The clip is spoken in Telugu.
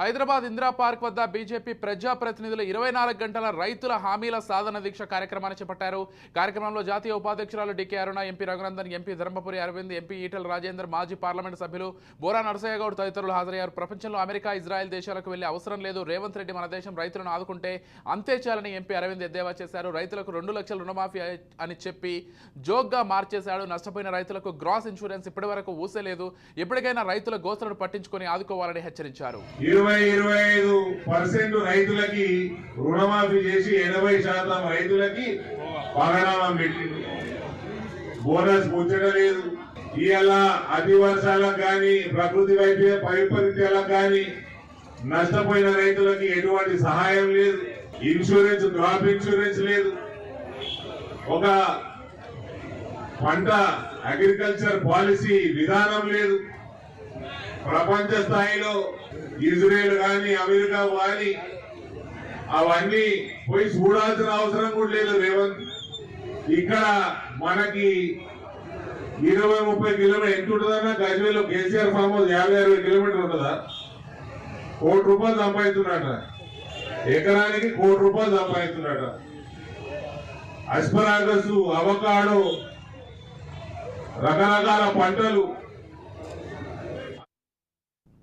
హైదరాబాద్ ఇందిరా పార్క్ వద్ద బీజేపీ ప్రజాప్రతినిధులు ఇరవై నాలుగు గంటల రైతుల హామీల సాధన దీక్ష కార్యక్రమాన్ని చేపట్టారు. కార్యక్రమంలో జాతీయ ఉపాధ్యక్షురాలు DK Aruna MP Raghunandan MP Dharmapuri Arvind MP Etela Rajender మాజీ పార్లమెంట్ సభ్యులు బోరా నరసయ్యగౌడ్ తదితరులు హాజరయ్యారు. ప్రపంచంలో అమెరికా ఇజ్రాయెల్ దేశాలకు వెళ్ళే అవసరం లేదు. రేవంత్ రెడ్డి మన దేశం రైతులను ఆదుకుంటే అంతే చాలని ఎంపీ అరవింద్ ఎద్దేవా చేశారు. రైతులకు రెండు లక్షల రుణమాఫీ అని చెప్పి జోక్గా మార్చేశాడు. నష్టపోయిన రైతులకు గ్రాస్ ఇన్సూరెన్స్ ఇప్పటివరకు ఊసలేదు ఎప్పటికైనా రైతుల గోసలను పట్టించుకొని ఆదుకోవాలని హెచ్చరించారు. ఇరవై ఇరవై ఐదు పర్సెంట్ రైతులకి రుణమాఫీ చేసి ఎనభై శాతం రైతులకి పగనామం పెట్టింది. బోనస్ ముచ్చటలేదు ఇవాళ అతి వర్షాలకు కానీ ప్రకృతి వైప వైపరీత్యాలకు కానీ నష్టపోయిన రైతులకి ఎటువంటి సహాయం లేదు. ఇన్సూరెన్స్ క్రాప్ ఇన్సూరెన్స్ లేదు. ఒక పంట అగ్రికల్చర్ పాలసీ విధానం లేదు. ప్రపంచ స్థాయిలో ఇజ్రాయెల్ కానీ అమెరికా కానీ అవన్నీ పోయి చూడాల్సిన అవసరం కూడా లేదు రేవంత్. ఇక్కడ మనకి ఇరవై ముప్పై కిలోమీటర్ ఎంత ఉంటుందన్నా గజ్వేలో కేసీఆర్ ఫామ్ హౌస్ యాభై అరవై కిలోమీటర్ ఉంటుందా? కోటి రూపాయలు సంపాదిస్తున్నాడ ఎకరానికి కోటి రూపాయలు సంపాదిస్తున్నాడ అస్పరాగస్ అవకాడో రకరకాల పంటలు